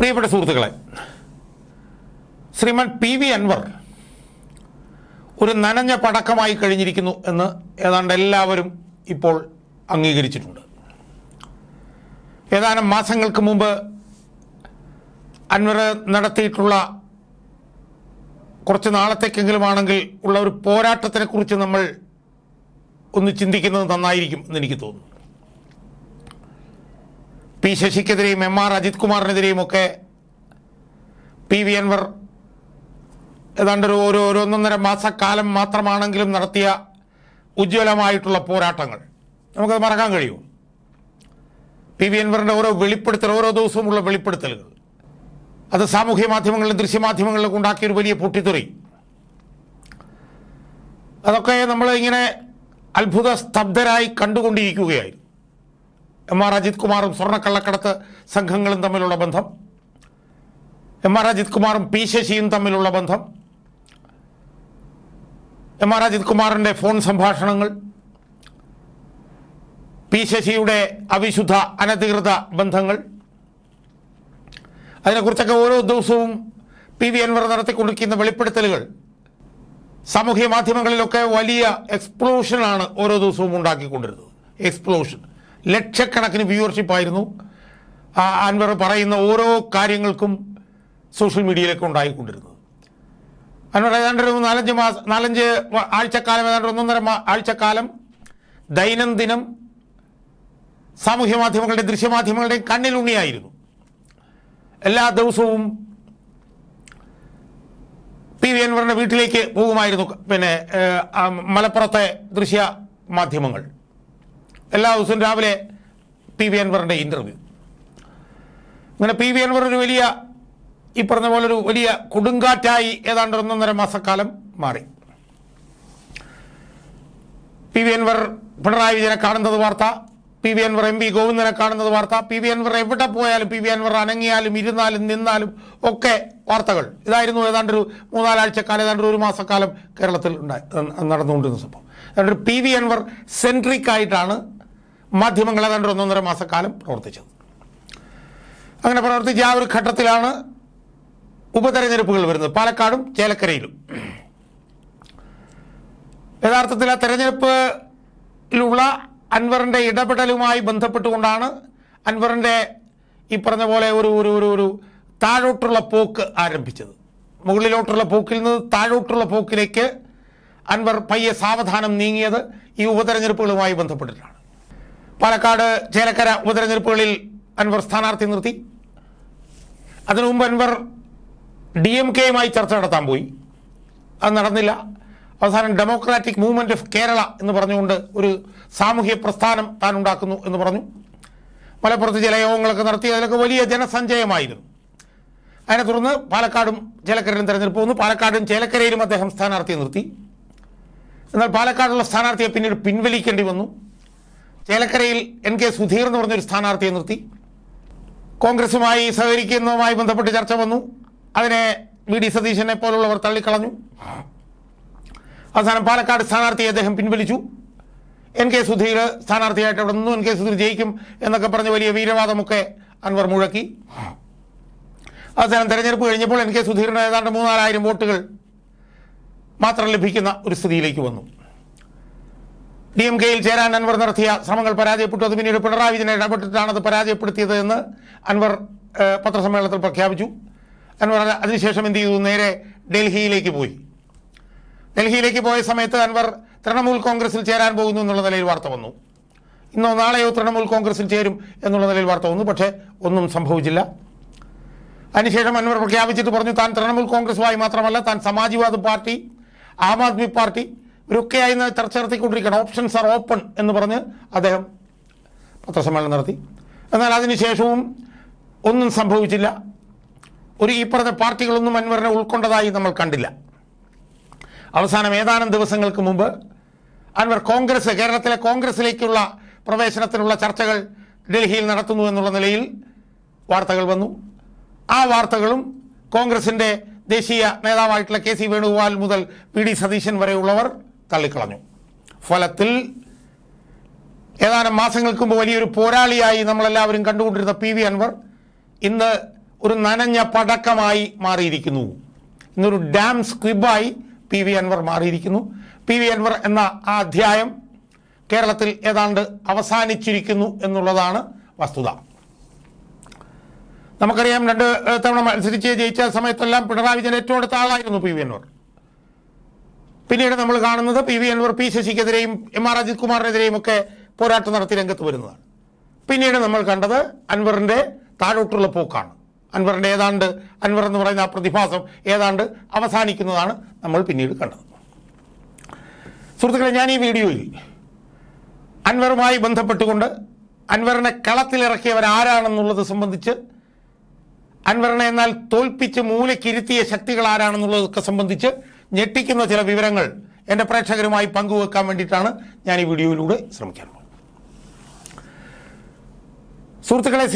പ്രിയപ്പെട്ട സുഹൃത്തുക്കളെ ശ്രീമാൻ P V Anvar ഒരു നനഞ്ഞ പടക്കമായി കഴിഞ്ഞിരിക്കുന്നു എന്ന് ഏതാണ്ട് എല്ലാവരും ഇപ്പോൾ അംഗീകരിച്ചിട്ടുണ്ട്. ഏതാനും മാസങ്ങൾക്ക് മുമ്പ് അൻവർ നടത്തിയിട്ടുള്ള കുറച്ച് നാളത്തേക്കെങ്കിലും ആണെങ്കിൽ ഉള്ള ഒരു പോരാട്ടത്തിനെ കുറിച്ച് നമ്മൾ ഒന്ന് ചിന്തിക്കുന്നത് നന്നായിരിക്കും എന്ന് എനിക്ക് തോന്നുന്നു. പി ശശിക്കെതിരെയും എം ആർ അജിത് കുമാറിനെതിരെയും ഒക്കെ പി വി അൻവർ ഏതാണ്ട് ഒരു ഒരു ഒന്നൊന്നര മാസക്കാലം മാത്രമാണെങ്കിലും നടത്തിയ ഉജ്ജ്വലമായിട്ടുള്ള പോരാട്ടങ്ങൾ. നമുക്കത് മറക്കാൻ കഴിയുമോ? പി വി അൻവറിന്റെ ഓരോ വെളിപ്പെടുത്തൽ ഓരോ ദിവസവുമുള്ള വെളിപ്പെടുത്തലുകൾ. അത് സാമൂഹ്യ മാധ്യമങ്ങളിലും ദൃശ്യമാധ്യമങ്ങളിലും ഉണ്ടാക്കിയൊരു വലിയ പൊട്ടിത്തെറി. അതൊക്കെ നമ്മൾ ഇങ്ങനെ അത്ഭുത സ്തബ്ധരായി കണ്ടുകൊണ്ടിരിക്കുകയായിരുന്നു. എം ആർ അജിത് കുമാറും സ്വർണക്കള്ളക്കടത്ത് സംഘങ്ങളും തമ്മിലുള്ള ബന്ധം. എം ആർ അജിത് കുമാറും പി ശശിയും തമ്മിലുള്ള ബന്ധം. എം ആർ അജിത് കുമാറിന്റെ ഫോൺ സംഭാഷണങ്ങൾ. പി ശശിയുടെ അവിശുദ്ധ അനധികൃത ബന്ധങ്ങൾ. അതിനെക്കുറിച്ചൊക്കെ ഓരോ ദിവസവും പി വി അൻവർ നടത്തിക്കൊണ്ടിരിക്കുന്ന വെളിപ്പെടുത്തലുകൾ. സാമൂഹ്യ മാധ്യമങ്ങളിലൊക്കെ വലിയ എക്സ്പ്ലോഷനാണ് ഓരോ ദിവസവും ഉണ്ടാക്കിക്കൊണ്ടിരുന്നത്. എക്സ്പ്ലോഷൻ ലക്ഷക്കണക്കിന് വ്യൂവർഷിപ്പ് ആയിരുന്നു ആ അൻവർ പറയുന്ന ഓരോ കാര്യങ്ങൾക്കും സോഷ്യൽ മീഡിയയിലൊക്കെ ഉണ്ടായിക്കൊണ്ടിരുന്നത്. അൻവർ ഏതാണ്ട് ഒരു നാലഞ്ച് മാസം നാലഞ്ച് ആഴ്ചക്കാലം ഏതാണ്ട് ഒന്നൊന്നര ആഴ്ചക്കാലം ദൈനംദിനം സാമൂഹ്യ മാധ്യമങ്ങളുടെ ദൃശ്യമാധ്യമങ്ങളുടെയും കണ്ണിലുണ്ണിയായിരുന്നു. എല്ലാ ദിവസവും പി വി അൻവറിന്റെ വീട്ടിലേക്ക് പോകുമായിരുന്നു പിന്നെ മലപ്പുറത്തെ ദൃശ്യ മാധ്യമങ്ങൾ. എല്ലാ ദിവസവും രാവിലെ പി വി അൻവറിന്റെ ഇന്റർവ്യൂ അങ്ങനെ പി വി അൻവർ ഒരു വലിയ ഈ പറഞ്ഞ പോലെ ഒരു വലിയ കൊടുങ്കാറ്റായി ഏതാണ്ട് ഒന്നൊന്നര മാസക്കാലം മാറി. പി വി അൻവർ പിണറായി വിജയനെ കാണുന്നത് വാർത്ത P V Anvar M P ഗോവിന്ദനെ കാണുന്നത് വാർത്ത പി വി അൻവർ എവിടെ പോയാലും പി വി അൻവർ അനങ്ങിയാലും ഇരുന്നാലും നിന്നാലും ഒക്കെ വാർത്തകൾ. ഇതായിരുന്നു ഏതാണ്ട് ഒരു മൂന്നാലാഴ്ചക്കാലം ഏതാണ്ട് ഒരു മാസക്കാലം കേരളത്തിൽ ഉണ്ടായി നടന്നുകൊണ്ടിരുന്ന സംഭവം. അതൊരു പി വി അൻവർ സെൻട്രിക് ആയിട്ടാണ് മാധ്യമങ്ങൾ ഏതാണ്ട് ഒന്നൊന്നര മാസക്കാലം പ്രവർത്തിച്ചത്. അങ്ങനെ പ്രവർത്തിച്ച ആ ഒരു ഘട്ടത്തിലാണ് ഉപതെരഞ്ഞെടുപ്പുകൾ വരുന്നത്. പാലക്കാടും ചേലക്കരയിലും. യഥാർത്ഥത്തിൽ ആ തെരഞ്ഞെടുപ്പിലുള്ള അൻവറിന്റെ ഇടപെടലുമായി ബന്ധപ്പെട്ടുകൊണ്ടാണ് അൻവറിന്റെ ഈ പറഞ്ഞ പോലെ ഒരു ഒരു ഒരു ഒരു താഴോട്ടുള്ള പോക്ക് ആരംഭിച്ചത്. മുകളിലോട്ടുള്ള പോക്കിൽ നിന്ന് താഴോട്ടുള്ള പോക്കിലേക്ക് അൻവർ പയ്യെ സാവധാനം നീങ്ങിയത് ഈ ഉപതെരഞ്ഞെടുപ്പുകളുമായി ബന്ധപ്പെട്ടിട്ടാണ്. പാലക്കാട് ചേലക്കര ഉപതെരഞ്ഞെടുപ്പുകളിൽ അൻവർ സ്ഥാനാർത്ഥി നിർത്തി. അതിനു മുമ്പ് അൻവർ ഡി എം കെയുമായി ചർച്ച നടത്താൻ പോയി. അത് നടന്നില്ല. അവസാനം ഡെമോക്രാറ്റിക് മൂവ്മെന്റ് ഓഫ് കേരള എന്ന് പറഞ്ഞുകൊണ്ട് ഒരു സാമൂഹ്യ പ്രസ്ഥാനം താൻ ഉണ്ടാക്കുന്നു എന്ന് പറഞ്ഞു. മലപ്പുറത്ത് ചില യോഗങ്ങളൊക്കെ നടത്തി അതിലൊക്കെ വലിയ ജനസഞ്ചയമായിരുന്നു. അതിനെ തുടർന്ന് പാലക്കാടും ചേലക്കരയിലും തെരഞ്ഞെടുപ്പ് വന്നു. പാലക്കാടും ചേലക്കരയിലും അദ്ദേഹം സ്ഥാനാർത്ഥിയെ നിർത്തി. എന്നാൽ പാലക്കാടുള്ള സ്ഥാനാർത്ഥിയെ പിന്നീട് പിൻവലിക്കേണ്ടി വന്നു. ചേലക്കരയിൽ എൻ കെ സുധീർ എന്ന് പറഞ്ഞൊരു സ്ഥാനാർത്ഥിയെ നിർത്തി. കോൺഗ്രസുമായി സഹകരിക്കുന്നതുമായി ബന്ധപ്പെട്ട് ചർച്ച വന്നു. അതിനെ വി ഡി സതീശനെ പോലുള്ളവർ തള്ളിക്കളഞ്ഞു. അവസാനം പാലക്കാട് സ്ഥാനാർത്ഥിയെ അദ്ദേഹം പിൻവലിച്ചു. എൻ കെ സുധീർ സ്ഥാനാർത്ഥിയായിട്ട് അവിടെ നിന്നു. എൻ കെ സുധീർ ജയിക്കും എന്നൊക്കെ പറഞ്ഞ് വലിയ വീരവാദമൊക്കെ അൻവർ മുഴക്കി. അവസാനം തെരഞ്ഞെടുപ്പ് കഴിഞ്ഞപ്പോൾ എൻ കെ സുധീറിന് ഏതാണ്ട് മൂന്നാലായിരം വോട്ടുകൾ മാത്രം ലഭിക്കുന്ന ഒരു സ്ഥിതിയിലേക്ക് വന്നു. ഡി എം കെയിൽ ചേരാൻ അൻവർ നടത്തിയ ശ്രമങ്ങൾ പരാജയപ്പെട്ടു. അത് പിന്നീട് പിണറായി വിജയനെ ഇടപെട്ടിട്ടാണ് അത് പരാജയപ്പെടുത്തിയത് എന്ന് അൻവർ പത്രസമ്മേളനത്തിൽ പ്രഖ്യാപിച്ചു. അൻവർ അത് അതിനുശേഷം എന്ത് ചെയ്തു? നേരെ ഡൽഹിയിലേക്ക് പോയി. ഡൽഹിയിലേക്ക് പോയ സമയത്ത് അൻവർ തൃണമൂൽ കോൺഗ്രസിൽ ചേരാൻ പോകുന്നു എന്നുള്ള നിലയിൽ വാർത്ത വന്നു. ഇന്നോ നാളെയോ തൃണമൂൽ കോൺഗ്രസിൽ ചേരും എന്നുള്ള നിലയിൽ വാർത്ത വന്നു പക്ഷേ ഒന്നും സംഭവിച്ചില്ല. അതിനുശേഷം അൻവർ പ്രഖ്യാപിച്ചിട്ട് പറഞ്ഞു താൻ തൃണമൂൽ കോൺഗ്രസുമായി മാത്രമല്ല താൻ സമാജ്വാദ് പാർട്ടി ആം ആദ്മി പാർട്ടി ഇവരൊക്കെയായി ചർച്ച നടത്തിക്കൊണ്ടിരിക്കണം ഓപ്ഷൻസ് ആർ ഓപ്പൺ എന്ന് പറഞ്ഞ് അദ്ദേഹം പത്രസമ്മേളനം നടത്തി. എന്നാൽ അതിനുശേഷവും ഒന്നും സംഭവിച്ചില്ല. ഒരു ഈ പറഞ്ഞ പാർട്ടികളൊന്നും അൻവറിനെ ഉൾക്കൊണ്ടതായി നമ്മൾ കണ്ടില്ല. അവസാനം ഏതാനും ദിവസങ്ങൾക്ക് മുമ്പ് അൻവർ കോൺഗ്രസ് കേരളത്തിലെ കോൺഗ്രസിലേക്കുള്ള പ്രവേശനത്തിനുള്ള ചർച്ചകൾ ഡൽഹിയിൽ നടത്തുന്നു എന്നുള്ള നിലയിൽ വാർത്തകൾ വന്നു. ആ വാർത്തകളും കോൺഗ്രസിന്റെ ദേശീയ നേതാവായിട്ടുള്ള കെ സി വേണുഗോപാൽ മുതൽ പി ഡി സതീശൻ വരെയുള്ളവർ തള്ളിക്കളഞ്ഞു. ഫലത്തിൽ ഏതാനും മാസങ്ങൾക്ക് മുമ്പ് വലിയൊരു പോരാളിയായി നമ്മളെല്ലാവരും കണ്ടുകൊണ്ടിരുന്ന പി വി അൻവർ ഇന്ന് ഒരു നനഞ്ഞ പടക്കമായി മാറിയിരിക്കുന്നു. ഇന്നൊരു ഡാം സ്ക്വിബായി പി വി അൻവർ മാറിയിരിക്കുന്നു. പി വി അൻവർ എന്ന ആ അധ്യായം കേരളത്തിൽ ഏതാണ്ട് അവസാനിച്ചിരിക്കുന്നു എന്നുള്ളതാണ് വസ്തുത. നമുക്കറിയാം രണ്ട് തവണ മത്സരിച്ച് ജയിച്ച സമയത്തെല്ലാം പിണറായി വിജയൻ ഏറ്റവും അടുത്ത ആളായിരുന്നു പി വി അൻവർ. പിന്നീട് നമ്മൾ കാണുന്നത് പി വി അൻവർ പി ശശിക്കെതിരെയും എം ആർ അജിത് കുമാറിനെതിരെയും ഒക്കെ പോരാട്ടം നടത്തി രംഗത്ത് വരുന്നതാണ്. പിന്നീട് നമ്മൾ കണ്ടത് അൻവറിന്റെ താഴോട്ടുള്ള പോക്കാണ്. അൻവറിന്റെ ഏതാണ്ട് അൻവർ എന്ന് പറയുന്ന ആ പ്രതിഭാസം ഏതാണ്ട് അവസാനിക്കുന്നതാണ് നമ്മൾ പിന്നീട് കണ്ടത്. സുഹൃത്തുക്കളെ ഞാൻ ഈ വീഡിയോയിൽ അൻവറുമായി ബന്ധപ്പെട്ടുകൊണ്ട് അൻവറിനെ കളത്തിലിറക്കിയവർ ആരാണെന്നുള്ളത് സംബന്ധിച്ച് അൻവറിനെ എന്നാൽ തോൽപ്പിച്ച് മൂലക്കിരുത്തിയ ശക്തികൾ ആരാണെന്നുള്ളതൊക്കെ സംബന്ധിച്ച് ഞെട്ടിക്കുന്ന ചില വിവരങ്ങൾ എന്റെ പ്രേക്ഷകരുമായി പങ്കുവെക്കാൻ വേണ്ടിയിട്ടാണ് ഞാൻ ഈ വീഡിയോയിലൂടെ ശ്രമിക്കാൻ പോകുന്നത്. സുഹൃത്തുക്കളെ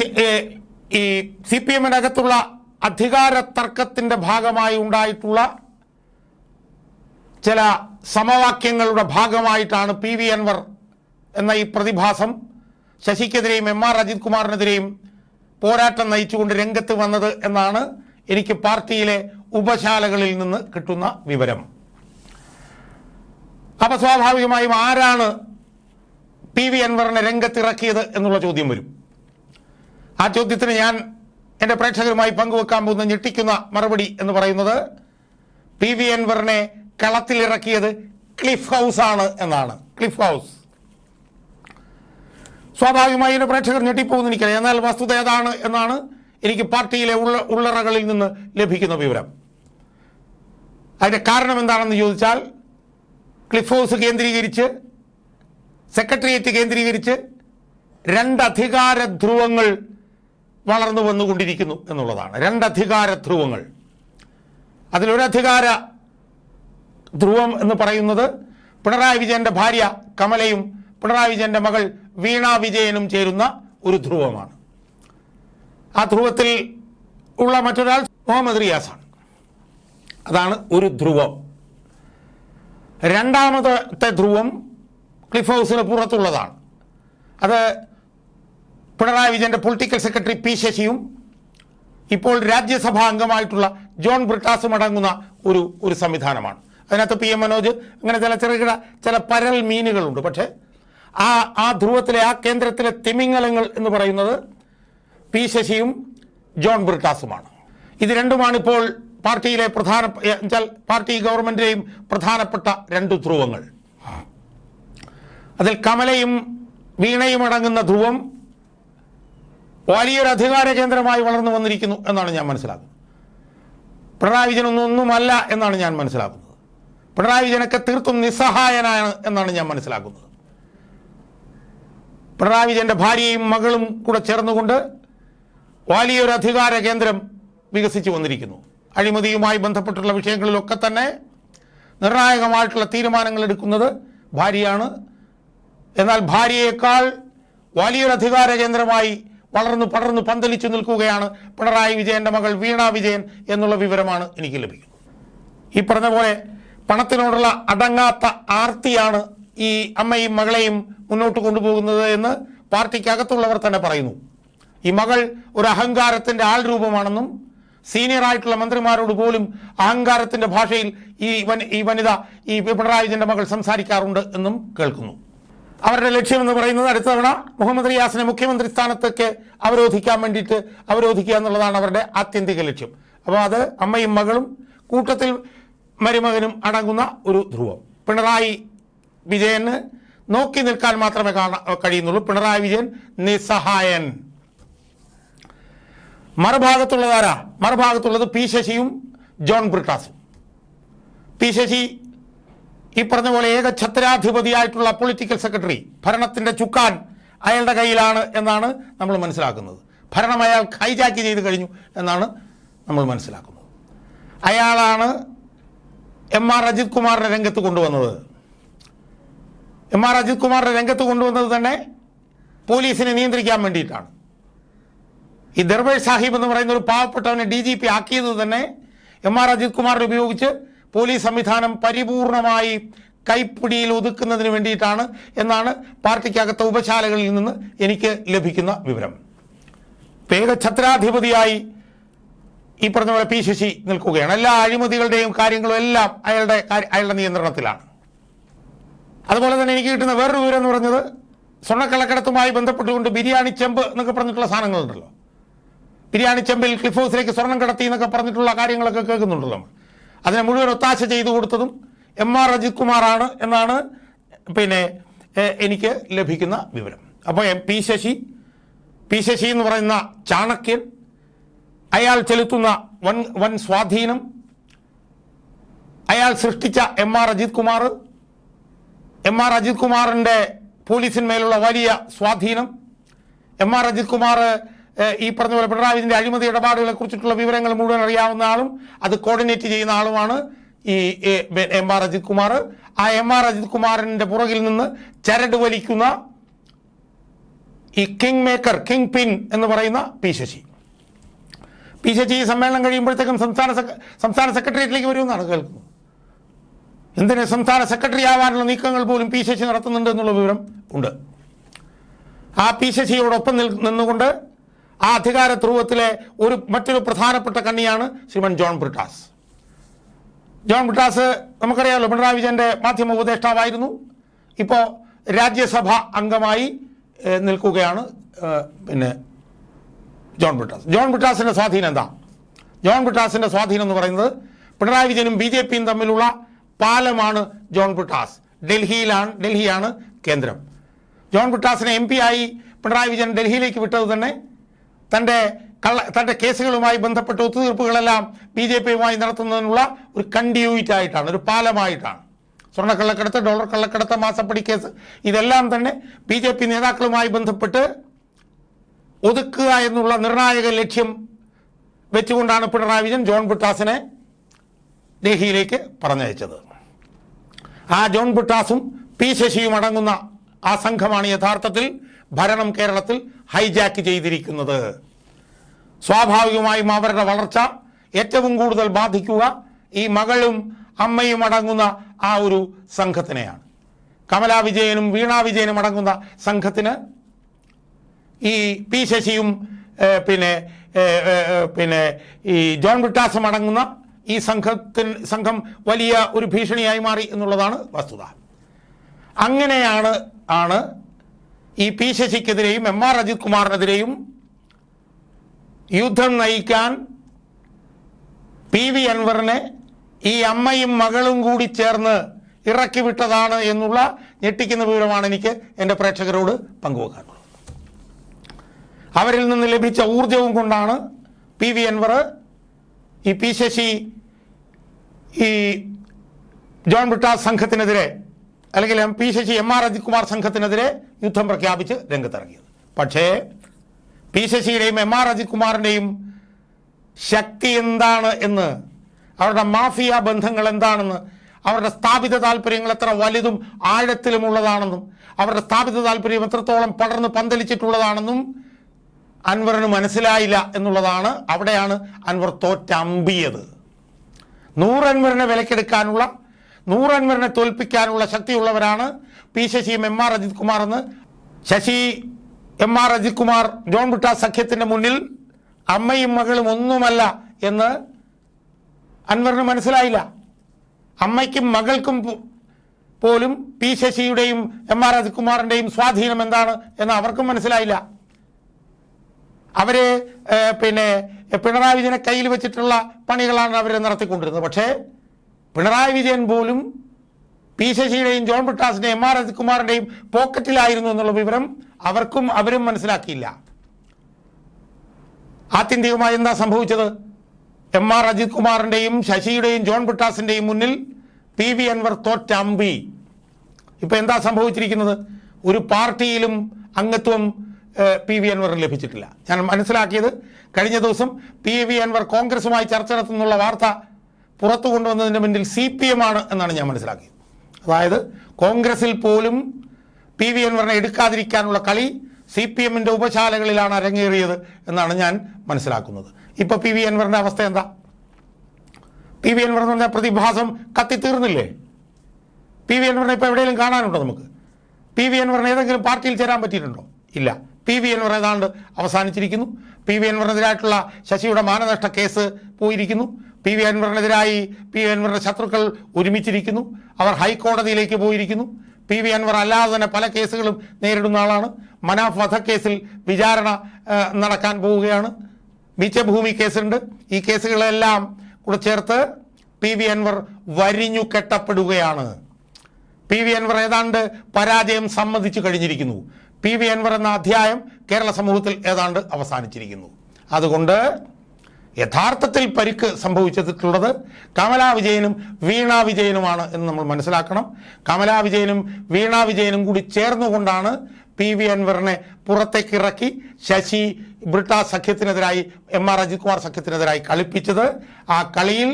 ഈ സി പി എമ്മിനകത്തുള്ള അധികാര തർക്കത്തിന്റെ ഭാഗമായി ഉണ്ടായിട്ടുള്ള ചില സമവാക്യങ്ങളുടെ ഭാഗമായിട്ടാണ് പി വി അൻവർ എന്ന ഈ പ്രതിഭാസം ശശിക്കെതിരെയും എം ആർ അജിത് കുമാറിനെതിരെയും പോരാട്ടം നയിച്ചുകൊണ്ട് രംഗത്ത് വന്നത് എന്നാണ് എനിക്ക് പാർട്ടിയിലെ ഉപശാലകളിൽ നിന്ന് കിട്ടുന്ന വിവരം. അപ്പൊ സ്വാഭാവികമായും ആരാണ് പി വി അൻവറിനെ രംഗത്തിറക്കിയത് എന്നുള്ള ചോദ്യം വരും. ആ ചോദ്യത്തിന് ഞാൻ എന്റെ പ്രേക്ഷകരുമായി പങ്കുവെക്കാൻ പോകുന്ന ഞെട്ടിക്കുന്ന മറുപടി എന്ന് പറയുന്നത് പി വി അൻവറിനെ കളത്തിലിറക്കിയത് ക്ലിഫ് ഹൗസ് ആണ് എന്നാണ്. Cliff House. സ്വാഭാവികമായി എന്റെ പ്രേക്ഷകർ ഞെട്ടിപ്പോകുന്ന എനിക്കറിയാം. എന്നാൽ വസ്തുത ഏതാണ് എന്നാണ് എനിക്ക് പാർട്ടിയിലെ ഉള്ള ഉള്ളറകളിൽ നിന്ന് ലഭിക്കുന്ന വിവരം. അതിന്റെ കാരണം എന്താണെന്ന് ചോദിച്ചാൽ ക്ലിഫ് ഹൗസ് കേന്ദ്രീകരിച്ച് സെക്രട്ടേറിയറ്റ് കേന്ദ്രീകരിച്ച് രണ്ട് അധികാര ധ്രുവങ്ങൾ വളർന്നു വന്നുകൊണ്ടിരിക്കുന്നു എന്നുള്ളതാണ്. രണ്ട് അധികാര ധ്രുവങ്ങൾ അതിലൊരധികാര ധ്രുവം എന്ന് പറയുന്നത് പിണറായി വിജയന്റെ ഭാര്യ കമലയും പിണറായി വിജയന്റെ മകൾ വീണ വിജയനും ചേരുന്ന ഒരു ധ്രുവമാണ്. ആ ധ്രുവത്തിൽ ഉള്ള മറ്റൊരാൾ മുഹമ്മദ് റിയാസാണ് അതാണ് ഒരു ധ്രുവം. രണ്ടാമത്തെ ധ്രുവം ക്ലിഫ് ഹൗസിന് പുറത്തുള്ളതാണ്. അത് പിണറായി വിജയന്റെ പൊളിറ്റിക്കൽ സെക്രട്ടറി പി ശശിയും ഇപ്പോൾ രാജ്യസഭാ അംഗമായിട്ടുള്ള ജോൺ ബ്രിട്ടാസും അടങ്ങുന്ന ഒരു ഒരു സംവിധാനമാണ്. അതിനകത്ത് പി എം മനോജ് അങ്ങനെ ചില ചെറുകിട ചില പരൽ മീനുകളുണ്ട്. പക്ഷേ ആ ആ ധ്രുവത്തിലെ ആ കേന്ദ്രത്തിലെ തിമിംഗലങ്ങൾ എന്ന് പറയുന്നത് പി ശശിയും ജോൺ ബ്രിട്ടാസുമാണ്. ഇത് രണ്ടുമാണ് ഇപ്പോൾ പാർട്ടിയിലെ പ്രധാന പാർട്ടി ഗവൺമെന്റിലെയും പ്രധാനപ്പെട്ട രണ്ട് ധ്രുവങ്ങൾ. അതിൽ കമലയും വീണയും അടങ്ങുന്ന ധ്രുവം വലിയൊരു അധികാര കേന്ദ്രമായി വളർന്നു വന്നിരിക്കുന്നു എന്നാണ് ഞാൻ മനസ്സിലാക്കുന്നത്. പിണറായി വിജയൻ ഒന്നും ഒന്നുമല്ല എന്നാണ് ഞാൻ മനസ്സിലാക്കുന്നത്. പിണറായി വിജയനൊക്കെ തീർത്തും നിസ്സഹായനാണ് എന്നാണ് ഞാൻ മനസ്സിലാക്കുന്നത്. പിണറായി വിജയന്റെ ഭാര്യയും മകളും കൂടെ ചേർന്നുകൊണ്ട് വലിയൊരു അധികാര കേന്ദ്രം വികസിച്ചു വന്നിരിക്കുന്നു. അഴിമതിയുമായി ബന്ധപ്പെട്ടുള്ള വിഷയങ്ങളിലൊക്കെ തന്നെ നിർണായകമായിട്ടുള്ള തീരുമാനങ്ങൾ എടുക്കുന്നത് ഭാര്യയാണ്. എന്നാൽ ഭാര്യയേക്കാൾ വലിയൊരു അധികാര കേന്ദ്രമായി വളർന്നു പടർന്നു പന്തലിച്ചു നിൽക്കുകയാണ് പിണറായി വിജയന്റെ മകൾ വീണ വിജയൻ എന്നുള്ള വിവരമാണ് എനിക്ക് ലഭിക്കുന്നത്. ഈ പറഞ്ഞ പോലെ പണത്തിനോടുള്ള അടങ്ങാത്ത ആർത്തിയാണ് ഈ അമ്മയും മകളെയും മുന്നോട്ട് കൊണ്ടുപോകുന്നത് എന്ന് പാർട്ടിക്കകത്തുള്ളവർ തന്നെ പറയുന്നു. ഈ മകൾ ഒരു അഹങ്കാരത്തിന്റെ ആൾ രൂപമാണെന്നും സീനിയർ ആയിട്ടുള്ള മന്ത്രിമാരോട് പോലും അഹങ്കാരത്തിന്റെ ഭാഷയിൽ ഈ വൻ ഈ വനിത ഈ പിണറായി വിജയന്റെ മകൾ സംസാരിക്കാറുണ്ട് എന്നും കേൾക്കുന്നു. അവരുടെ ലക്ഷ്യമെന്ന് പറയുന്നത് അടുത്ത തവണ മുഹമ്മദ് റിയാസിനെ മുഖ്യമന്ത്രി സ്ഥാനത്തേക്ക് അവരോധിക്കാൻ വേണ്ടിയിട്ട് അവരോധിക്കുക എന്നുള്ളതാണ് അവരുടെ ആത്യന്തിക ലക്ഷ്യം. അപ്പോൾ അത് അമ്മയും മകളും കൂട്ടത്തിൽ മരുമകനും അടങ്ങുന്ന ഒരു ധ്രുവം. പിണറായി വിജയന് നോക്കി നിൽക്കാൻ മാത്രമേ കാണാൻ കഴിയുന്നുള്ളൂ. പിണറായി വിജയൻ നിസ്സഹായൻ. മറുഭാഗത്തുള്ളതാരാ? മറുഭാഗത്തുള്ളത് പി ശശിയും ജോൺ ബ്രിട്ടാസും. പി ശശി ഈ പറഞ്ഞ പോലെ ഏക ഛത്രാധിപതിയായിട്ടുള്ള പൊളിറ്റിക്കൽ സെക്രട്ടറി ഭരണത്തിന്റെ ചുക്കാൻ അയാളുടെ കയ്യിലാണ് എന്നാണ് നമ്മൾ മനസ്സിലാക്കുന്നത്. ഭരണം അയാൾ ഹൈജാക്ക് ചെയ്ത് കഴിഞ്ഞു എന്നാണ് നമ്മൾ മനസ്സിലാക്കുന്നത്. അയാളാണ് എം ആർ അജിത് കുമാറിനെ രംഗത്ത് കൊണ്ടുവന്നത്. എം ആർ അജിത് കുമാറിനെ രംഗത്ത് കൊണ്ടുവന്നത് തന്നെ പോലീസിനെ നിയന്ത്രിക്കാൻ വേണ്ടിയിട്ടാണ്. ഈ ദർബേ സാഹിബ് എന്ന് പറയുന്ന ഒരു പാവപ്പെട്ടവനെ ഡി ജി പി ആക്കിയത് തന്നെ എം ആർ അജിത് കുമാറിനെ ഉപയോഗിച്ച് പോലീസ് സംവിധാനം പരിപൂർണമായി കൈപ്പിടിയിൽ ഒതുക്കുന്നതിന് വേണ്ടിയിട്ടാണ് എന്നാണ് പാർട്ടിക്കകത്തെ ഉപശാലകളിൽ നിന്ന് എനിക്ക് ലഭിക്കുന്ന വിവരം. വേഗ ഛത്രാധിപതിയായി ഈ പറഞ്ഞ പോലെ പി ശശി നിൽക്കുകയാണ്. എല്ലാ അഴിമതികളുടെയും കാര്യങ്ങളും എല്ലാം അയാളുടെ അയാളുടെ നിയന്ത്രണത്തിലാണ്. അതുപോലെ തന്നെ എനിക്ക് കിട്ടുന്ന വേറൊരു വിവരം എന്ന് പറഞ്ഞത് സ്വർണക്കള്ളക്കടത്തുമായി ബന്ധപ്പെട്ടുകൊണ്ട് ബിരിയാണി ചെമ്പ് എന്നൊക്കെ പറഞ്ഞിട്ടുള്ള സാധനങ്ങളുണ്ടല്ലോ. ബിരിയാണി ചെമ്പിൽ ക്ലിഫ് ഹൗസിലേക്ക് സ്വർണം കടത്തി എന്നൊക്കെ പറഞ്ഞിട്ടുള്ള കാര്യങ്ങളൊക്കെ കേൾക്കുന്നുണ്ടല്ലോ നമ്മൾ. അതിനെ മുഴുവൻ ഒത്താശ ചെയ്തു കൊടുത്തതും എം ആർ അജിത് കുമാറാണ് എന്നാണ് പിന്നെ എനിക്ക് ലഭിക്കുന്ന വിവരം. അപ്പോൾ M P Sasi P Sasi എന്ന് പറയുന്ന ചാണക്യൻ അയാൾ ചെലുത്തുന്ന വൻ വൻ സ്വാധീനം അയാൾ സൃഷ്ടിച്ച M R Ajith Kumar M R Ajith കുമാറിന്റെ പോലീസിന്മേലുള്ള വലിയ സ്വാധീനം എം ആർ അജിത് കുമാർ ഈ പറഞ്ഞ പോലെ പിണറായി വിജയന്റെ അഴിമതി ഇടപാടുകളെ കുറിച്ചിട്ടുള്ള വിവരങ്ങൾ മുഴുവൻ അറിയാവുന്ന ആളും അത് കോർഡിനേറ്റ് ചെയ്യുന്ന ആളുമാണ് ഈ എം ആർ അജിത് കുമാർ. ആ എം ആർ അജിത് കുമാറിന്റെ പുറകിൽ നിന്ന് ചരട് വലിക്കുന്ന ഈ കിങ് മേക്കർ കിങ് പിൻ എന്ന് പറയുന്ന പി ശശി. പി ശശി ഈ സമ്മേളനം കഴിയുമ്പോഴത്തേക്കും സംസ്ഥാന സംസ്ഥാന സെക്രട്ടേറിയറ്റിലേക്ക് വരുമെന്നാണ് കേൾക്കുന്നത്. എന്തിന് സംസ്ഥാന സെക്രട്ടറി ആവാനുള്ള നീക്കങ്ങൾ പോലും പി ശശി നടത്തുന്നുണ്ട് എന്നുള്ള വിവരം ഉണ്ട്. ആ പി ശശിയോടൊപ്പം നിന്നുകൊണ്ട് ആ അധികാര ധ്രുവത്തിലെ ഒരു മറ്റൊരു പ്രധാനപ്പെട്ട കണ്ണിയാണ് ശ്രീമൻ ജോൺ ബ്രിട്ടാസ്. ജോൺ ബ്രിട്ടാസ് നമുക്കറിയാമല്ലോ പിണറായി വിജയന്റെ മാധ്യമ ഉപദേഷ്ടാവായിരുന്നു. ഇപ്പോൾ രാജ്യസഭ അംഗമായി നിൽക്കുകയാണ് പിന്നെ ജോൺ ബ്രിട്ടാസ്. ജോൺ ബ്രിട്ടാസിന്റെ സ്വാധീനം എന്താ? ജോൺ ബ്രിട്ടാസിന്റെ സ്വാധീനം എന്ന് പറയുന്നത് പിണറായി വിജയനും ബി ജെ പിയും തമ്മിലുള്ള പാലമാണ് ജോൺ ബ്രിട്ടാസ്. ഡൽഹിയിലാണ് ഡൽഹിയാണ് കേന്ദ്രം. ജോൺ ബ്രിട്ടാസിനെ എം പി ആയി പിണറായി വിജയൻ ഡൽഹിയിലേക്ക് വിട്ടത് തന്നെ തന്റെ കള്ള തന്റെ കേസുകളുമായി ബന്ധപ്പെട്ട ഒത്തുതീർപ്പുകളെല്ലാം ബി ജെ പിയുമായി നടത്തുന്നതിനുള്ള ഒരു കണ്ടിന്യൂയിറ്റ് ആയിട്ടാണ് ഒരു പാലമായിട്ടാണ്. സ്വർണക്കള്ളക്കടത്ത് ഡോളർ കള്ളക്കടത്ത് മാസപ്പടി കേസ് ഇതെല്ലാം തന്നെ ബി ജെ പി നേതാക്കളുമായി ബന്ധപ്പെട്ട് ഒതുക്കുക എന്നുള്ള നിർണായക ലക്ഷ്യം വെച്ചുകൊണ്ടാണ് പിണറായി വിജയൻ ജോൺ ബുട്ടാസിനെ ഡൽഹിയിലേക്ക് പറഞ്ഞയച്ചത്. ആ ജോൺ ബുട്ടാസും പി ശശിയും അടങ്ങുന്ന ആ സംഘമാണ് യഥാർത്ഥത്തിൽ ഭരണം കേരളത്തിൽ ഹൈജാക്ക് ചെയ്തിരിക്കുന്നത്. സ്വാഭാവികമായും അവരുടെ വളർച്ച ഏറ്റവും കൂടുതൽ ബാധിക്കുക ഈ മകളും അമ്മയും അടങ്ങുന്ന ആ ഒരു സംഘത്തിനെയാണ്. കമലാ വിജയനും വീണാ വിജയനും അടങ്ങുന്ന സംഘത്തിന് ഈ പി ശശിയും പിന്നെ പിന്നെ ഈ ജോൺ ബ്രിട്ടാസും അടങ്ങുന്ന ഈ സംഘത്തിന് സംഘം വലിയ ഒരു ഭീഷണിയായി മാറി എന്നുള്ളതാണ് വസ്തുത. അങ്ങനെയാണ് ആണ് ഈ പി ശശിക്കെതിരെയും എം ആർ അജിത് കുമാറിനെതിരെയും യുദ്ധം നയിക്കാൻ പി വി അൻവറിനെ ഈ അമ്മയും മകളും കൂടി ചേർന്ന് ഇറക്കി വിട്ടതാണ് എന്നുള്ള ഞെട്ടിക്കുന്ന വിവരമാണ് എനിക്ക് എന്റെ പ്രേക്ഷകരോട് പങ്കുവെക്കാനുള്ളത്. അവരിൽ നിന്ന് ലഭിച്ച ഊർജവും കൊണ്ടാണ് പി വി അൻവർ ഈ പി ശശി ഈ ജോൺ ബ്രിട്ടാസ് സംഘത്തിനെതിരെ അല്ലെങ്കിൽ M P Sasi M R Ajithkumar സംഘത്തിനെതിരെ യുദ്ധം പ്രഖ്യാപിച്ച് രംഗത്തിറങ്ങിയത്. പക്ഷേ പി ശശിയുടെയും എം ആർ അജിത് കുമാറിന്റെയും ശക്തി എന്താണ് എന്ന് അവരുടെ മാഫിയ ബന്ധങ്ങൾ എന്താണെന്ന് അവരുടെ സ്ഥാപിത താല്പര്യങ്ങൾ എത്ര വലുതും ആഴത്തിലുമുള്ളതാണെന്നും അവരുടെ സ്ഥാപിത താല്പര്യം എത്രത്തോളം പടർന്ന് പന്തലിച്ചിട്ടുള്ളതാണെന്നും അൻവറിന് മനസ്സിലായില്ല എന്നുള്ളതാണ് അവിടെയാണ് അൻവർ തോറ്റമ്പിയത് നൂറ് അൻവറിനെ വിലക്കെടുക്കാനുള്ള നൂറ് അൻവറിനെ തോൽപ്പിക്കാനുള്ള ശക്തിയുള്ളവരാണ് പി ശശിയും എം ആർ അജിത് കുമാർ എന്ന്. Sasi M R Ajith Kumar John വിട്ടാ സഖ്യത്തിന്റെ മുന്നിൽ അമ്മയും മകളും ഒന്നുമല്ല എന്ന് അൻവറിന് മനസ്സിലായില്ല. അമ്മയ്ക്കും മകൾക്കും പോലും പി ശശിയുടെയും എം ആർ അജിത് കുമാറിന്റെയും സ്വാധീനം എന്താണ് എന്ന് അവർക്കും മനസ്സിലായില്ല. അവരെ പിന്നെ പിണറായി വിജയനെ കയ്യിൽ വെച്ചിട്ടുള്ള പണികളാണ് അവരെ നടത്തിക്കൊണ്ടിരുന്നത്. പക്ഷേ പിണറായി വിജയൻ പോലും പി ശശിയുടെയും ജോൺ ബ്രിട്ടാസിന്റെയും എം ആർ അജിത് കുമാറിന്റെയും പോക്കറ്റിലായിരുന്നു എന്നുള്ള വിവരം അവർക്കും അവരും മനസ്സിലാക്കിയില്ല. ആത്യന്തികമായി എന്താ സംഭവിച്ചത്? എം ആർ അജിത് കുമാറിന്റെയും ശശിയുടെയും ജോൺ ബ്രിട്ടാസിന്റെയും മുന്നിൽ പി വി അൻവർ തോറ്റമ്പി ഇപ്പൊ എന്താ സംഭവിച്ചിരിക്കുന്നത്? ഒരു പാർട്ടിയിലും അംഗത്വം പി വി അൻവറിന് ലഭിച്ചിട്ടില്ല. ഞാൻ മനസ്സിലാക്കിയത് കഴിഞ്ഞ ദിവസം പി വി അൻവർ കോൺഗ്രസുമായി ചർച്ച നടത്തുന്നുള്ള വാർത്ത പുറത്തു കൊണ്ടുവന്നതിന്റെ മുന്നിൽ സി പി എം ആണ് എന്നാണ് ഞാൻ മനസ്സിലാക്കിയത്. അതായത് കോൺഗ്രസിൽ പോലും പി വി എൻവറിനെ എടുക്കാതിരിക്കാനുള്ള കളി സി പി എമ്മിന്റെ ഉപശാലകളിലാണ് അരങ്ങേറിയത് എന്നാണ് ഞാൻ മനസ്സിലാക്കുന്നത്. ഇപ്പോൾ പി വി എൻവറിന്റെ അവസ്ഥ എന്താ? പി വി എൻവർ എന്ന് പറഞ്ഞ പ്രതിഭാസം കത്തിത്തീർന്നില്ലേ പി വി എൻവറിനെ ഇപ്പോൾ എവിടെയെങ്കിലും കാണാനുണ്ടോ നമുക്ക്? പി വി അൻവറിന് ഏതെങ്കിലും പാർട്ടിയിൽ ചേരാൻ പറ്റിയിട്ടുണ്ടോ? ഇല്ല. പി വി എൻവർ ഏതാണ്ട് അവസാനിച്ചിരിക്കുന്നു. പി വി എൻവറിനെതിരായിട്ടുള്ള ശശിയുടെ മാനനഷ്ട കേസ് പോയിരിക്കുന്നു. പി വി അൻവറിനെതിരായി പി വി അൻവറിന്റെ ശത്രുക്കൾ ഒരുമിച്ചിരിക്കുന്നു. അവർ ഹൈക്കോടതിയിലേക്ക് പോയിരിക്കുന്നു. പി വി അൻവർ അല്ലാതെ തന്നെ പല കേസുകളും നേരിടുന്ന ആളാണ്. മനാഫ് വധക്കേസിൽ വിചാരണ നടക്കാൻ പോവുകയാണ്. മിച്ചഭൂമി കേസുണ്ട്. ഈ കേസുകളെല്ലാം കൂടെ ചേർത്ത് പി വി അൻവർ വരിഞ്ഞു കെട്ടപ്പെടുകയാണ്. പി വി അൻവർ ഏതാണ്ട് പരാജയം സമ്മതിച്ചു കഴിഞ്ഞിരിക്കുന്നു. പി വി അൻവർ എന്ന അധ്യായം കേരള സമൂഹത്തിൽ ഏതാണ്ട് അവസാനിച്ചിരിക്കുന്നു. അതുകൊണ്ട് യഥാർത്ഥത്തിൽ പരിക്ക് സംഭവിച്ചിട്ടുള്ളത് കമലാ വിജയനും വീണ വിജയനുമാണ് എന്ന് നമ്മൾ മനസ്സിലാക്കണം. കമലാ വിജയനും വീണ വിജയനും കൂടി ചേർന്നുകൊണ്ടാണ് പി വി അൻവറിനെ പുറത്തേക്ക് ഇറക്കി ശശി ബ്രിട്ട സഖ്യത്തിനെതിരായി എം ആർ അജിത് കുമാർ സഖ്യത്തിനെതിരായി കളിപ്പിച്ചത്. ആ കളിയിൽ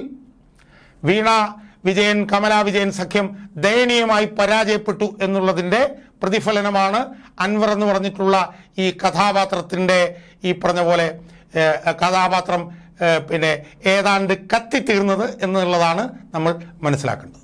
വീണ വിജയൻ കമലാ വിജയൻ സഖ്യം ദയനീയമായി പരാജയപ്പെട്ടു എന്നുള്ളതിന്റെ പ്രതിഫലനമാണ് അൻവർ എന്ന് പറഞ്ഞിട്ടുള്ള ഈ കഥാപാത്രത്തിന്റെ ഈ പറഞ്ഞ പോലെ കഥാപാത്രം പിന്നെ ഏതാണ്ട് കത്തിത്തീർന്നത് എന്നുള്ളതാണ് നമ്മൾ മനസ്സിലാക്കേണ്ടത്.